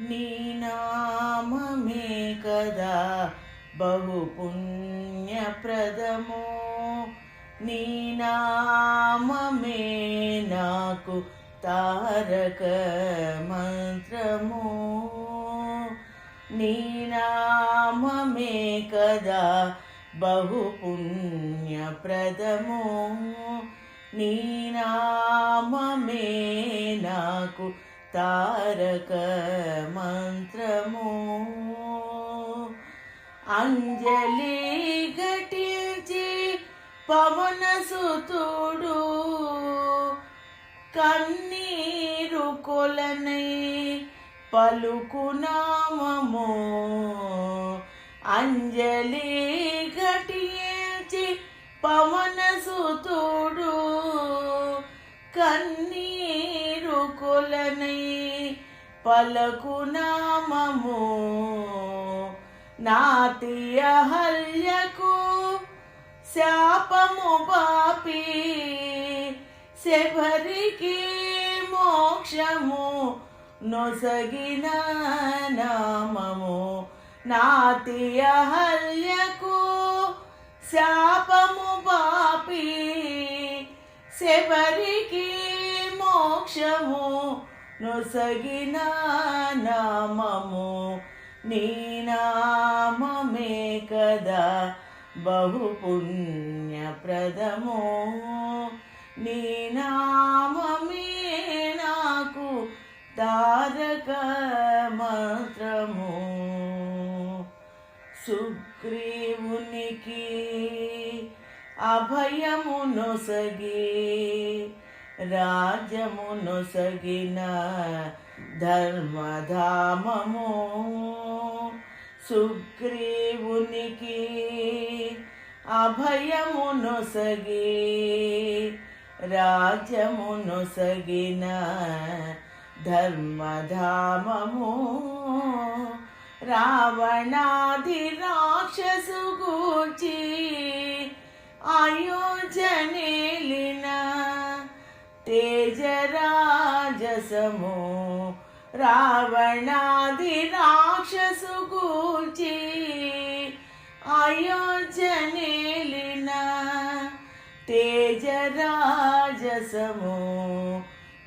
నీ నామమే కదా బహు పుణ్యప్రదము నీ నామమే నాకు తారక మంత్రము. నీ నామమే కదా బహు పుణ్యప్రదము నీ నామమే నాకు తారక మంత్రము. అంజలి ఘటించి పవన సుతుడు. కన్నీరు కొలనై పలుకునామము అంజలి ఘటించి పవన సుతుడు. కన్నీ కొలనై పలకు నామము నాతియహల్యకు శాపము బాపి శబరికి మోక్షము నొసగిన నామము నాతియహల్యకు శాపము బాపి శబరికి మోక్షము నొసగిన నామము. నీ నామమే కదా బహు పుణ్యప్రదము నీ నామమే నాకు తారక మంత్రము. సుగ్రీవునికి అభయము నొసగి రాజ్యము నొసగిన ధర్మధామము సుగ్రీవునికి అభయము నొసగి రాజ్యము నొసగిన ధర్మధామము రావణాది రాక్షసు గూర్చి అయోజనేలిన తేజరాజసము రావణాది రాక్షసు గూర్చి అయోజనేలిన తేజరాజసము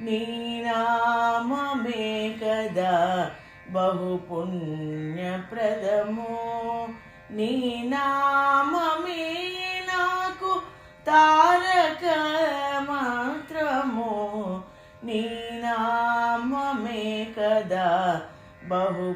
నీనామే కదా బహు పుణ్యప్రదము నీ నామమే నాకు తారక మాత్రము. నీ నామమే కదా బహు